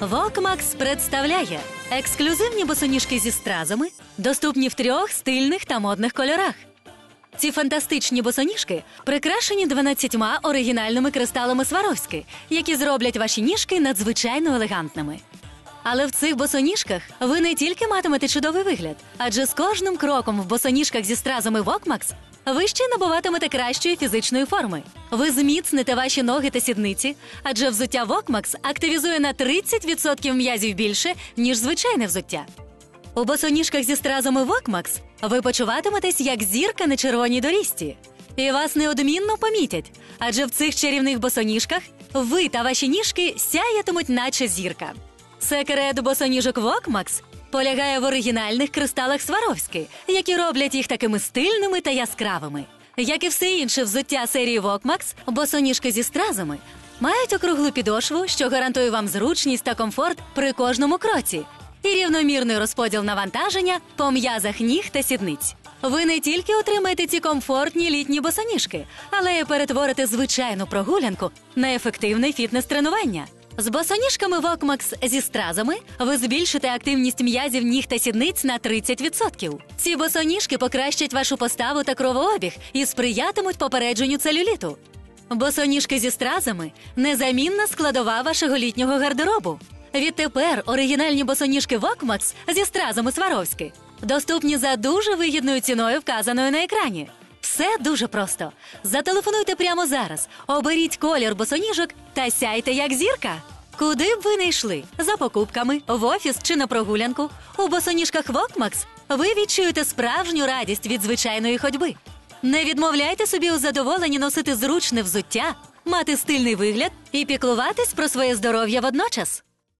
Вокмакс представляє ексклюзивні босоніжки зі стразами, доступні в трьох стильних та модних кольорах. Ці фантастичні босоніжки прикрашені 12 оригінальними кристалами Сваровськи, які зроблять ваші ніжки надзвичайно елегантними. Але в цих босоніжках ви не тільки матимете чудовий вигляд, адже з кожним кроком в босоніжках зі стразами Вокмакс ви ще набуватимете кращої фізичної форми. Ви зміцните ваші ноги та сідниці, адже взуття Вокмакс активізує на 30% м'язів більше, ніж звичайне взуття. У босоніжках зі стразами Вокмакс ви почуватиметесь як зірка на червоній доріжці. І вас неодмінно помітять, адже в цих чарівних босоніжках ви та ваші ніжки сяятимуть, наче зірка. Секрет босоніжок Вокмакс полягає в оригінальних кристалах Сваровськи, які роблять їх такими стильними та яскравими. Як і все інше взуття серії Вокмакс, босоніжки зі стразами мають округлу підошву, що гарантує вам зручність та комфорт при кожному кроці, і рівномірний розподіл навантаження по м'язах ніг та сідниць. Ви не тільки отримаєте ці комфортні літні босоніжки, але й перетворите звичайну прогулянку на ефективне фітнес-тренування. З босоніжками Вокмакс зі стразами ви збільшите активність м'язів ніг та сідниць на 30%. Ці босоніжки покращать вашу поставу та кровообіг і сприятимуть попередженню целюліту. Босоніжки зі стразами незамінна складова вашого літнього гардеробу. Відтепер оригінальні босоніжки Вокмакс зі стразами Сваровськи доступні за дуже вигідною ціною, вказаною на екрані. Все дуже просто. Зателефонуйте прямо зараз, оберіть колір босоніжок та сяйте як зірка. Куди б ви не йшли за покупками, в офіс чи на прогулянку, у босоніжках Вокмакс ви відчуєте справжню радість від звичайної ходьби. Не відмовляйте собі у задоволенні носити зручне взуття, мати стильний вигляд і піклуватись про своє здоров'я водночас.